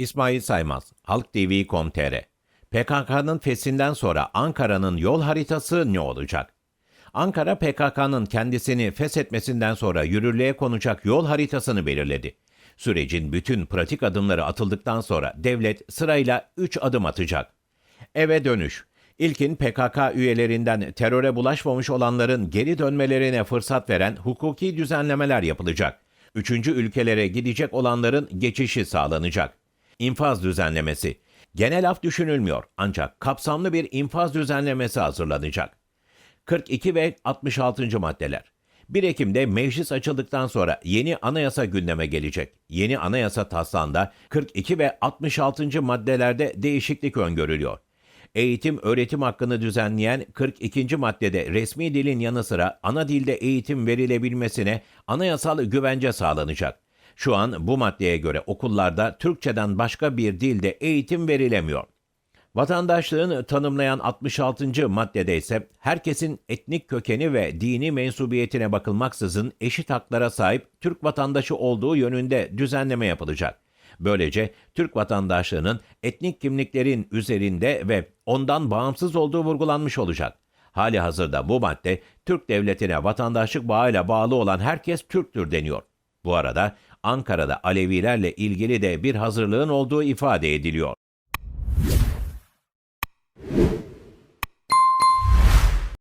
İsmail Saymaz, Halk TV.com.tr PKK'nın feshinden sonra Ankara'nın yol haritası ne olacak? Ankara PKK'nın kendisini feshetmesinden sonra yürürlüğe konacak yol haritasını belirledi. Sürecin bütün pratik adımları atıldıktan sonra devlet sırayla 3 adım atacak. Eve dönüş. İlkin PKK üyelerinden teröre bulaşmamış olanların geri dönmelerine fırsat veren hukuki düzenlemeler yapılacak. Üçüncü ülkelere gidecek olanların geçişi sağlanacak. İnfaz düzenlemesi. Genel af düşünülmüyor ancak kapsamlı bir infaz düzenlemesi hazırlanacak. 42 ve 66. maddeler. 1 Ekim'de meclis açıldıktan sonra yeni anayasa gündeme gelecek. Yeni anayasa taslağında 42 ve 66. maddelerde değişiklik öngörülüyor. Eğitim öğretim hakkını düzenleyen 42. maddede resmi dilin yanı sıra ana dilde eğitim verilebilmesine anayasal güvence sağlanacak. Şu an bu maddeye göre okullarda Türkçeden başka bir dilde eğitim verilemiyor. Vatandaşlığın tanımlayan 66. maddede ise herkesin etnik kökeni ve dini mensubiyetine bakılmaksızın eşit haklara sahip Türk vatandaşı olduğu yönünde düzenleme yapılacak. Böylece Türk vatandaşlığının etnik kimliklerin üzerinde ve ondan bağımsız olduğu vurgulanmış olacak. Hali hazırda bu madde Türk devletine vatandaşlık bağıyla bağlı olan herkes Türktür deniyor. Bu arada Ankara'da Alevilerle ilgili de bir hazırlığın olduğu ifade ediliyor.